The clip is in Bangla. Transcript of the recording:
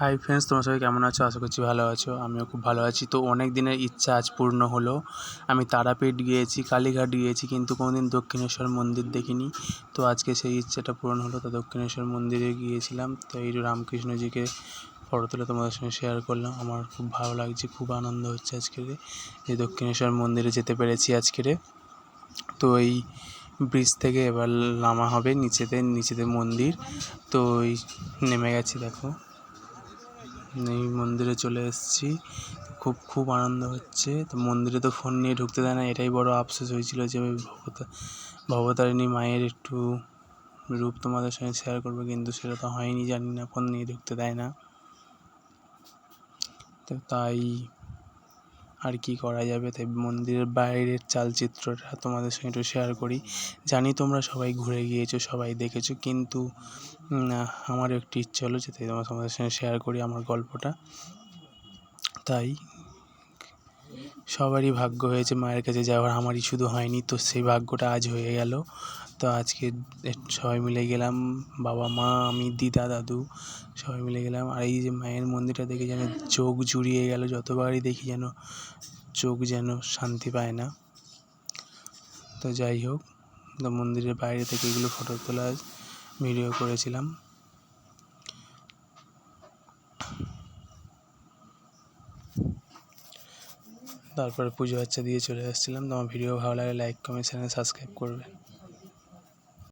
হাই ফ্রেন্ডস তোমরা সবাই কেমন আছো? আশা করছি ভালো আছো। আমিও খুব ভালো আছি। তো অনেক দিনের ইচ্ছা আজ পূর্ণ হলো। আমি তারাপীঠ গিয়েছি, কালীঘাট গিয়েছি, কিন্তু কোনোদিন দক্ষিণেশ্বর মন্দির দেখিনি। তো আজকে সেই ইচ্ছাটা পূরণ হলো, তো দক্ষিণেশ্বর মন্দিরে গিয়েছিলাম। তো এই রামকৃষ্ণজিকে ফটো তুলে তোমাদের সঙ্গে শেয়ার করলাম। আমার খুব ভালো লাগছে, খুব আনন্দ হচ্ছে আজকে যে দক্ষিণেশ্বর মন্দিরে যেতে পেরেছি আজকেরে তো এই ব্রিজ থেকে এবার নামা হবে নিচেতে নিচেতে মন্দির। তো এই নেমে গেছি দেখো। এই মন্দিরে চলে এসেছি। খুব খুব আনন্দ হচ্ছে। তো মন্দিরে তো ফোন নিয়ে ঢুকতে দেয় না, এটাই বড় আফসোস হয়েছিল যে ভবতারিণী মায়ের একটু রূপ তোমাদের সঙ্গে শেয়ার করব, কিন্তু সেটা তো হয়নি, জানি না, ফোন নিয়ে ঢুকতে দেয় না। তো তাই আর কি করা যাবে। তাই মন্দিরের বাইরের চালচিত্রটা তোমাদের সঙ্গে একটু শেয়ার করি। জানি তোমরা সবাই ঘুরে গিয়েছো, সবাই দেখেছ, কিন্তু আমার একটি ইচ্ছে হলো যে তাই তোমার তোমাদের সঙ্গে শেয়ার করি আমার গল্পটা। তাই সবারই ভাগ্য হয়েছে মায়ের কাছে যাওয়ার, আমারই শুধু হয়নি, তো সেই ভাগ্যটা আজ হয়ে গেল। তো আজকে সবাই মিলে গেলাম, বাবা, মা, আমি, দিদা, দাদু, সবাই মিলে গেলাম। আর এই যে মায়ের মন্দিরটা দেখে যেন চোখ জুড়িয়ে গেল, যতবারই দেখি যেন চোখ যেন শান্তি পায় না। তো যাই হোক, তো মন্দিরের বাইরে থেকে এগুলো ফটো তোলা ভিডিও করেছিলাম। তারপরে পুজো আচ্ছা দিয়ে চলে আসছিলাম। তোমার ভিডিও ভালো লাগে লাইক কমেন্ট চ্যানেল সাবস্ক্রাইব করবে।